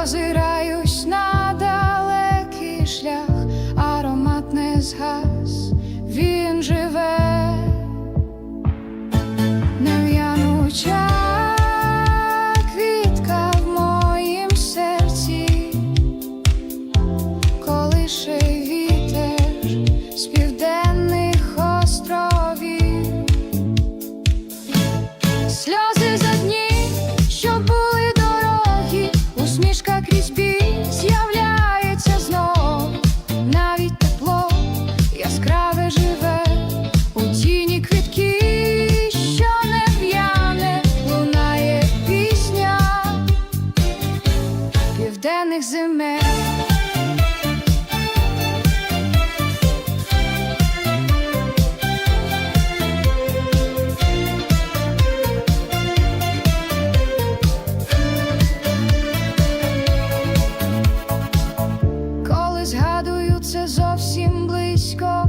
was it Згадую це зовсім близько,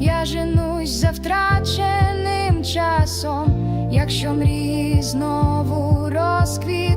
я женусь за втраченим часом, якщо мрії знову розквіт.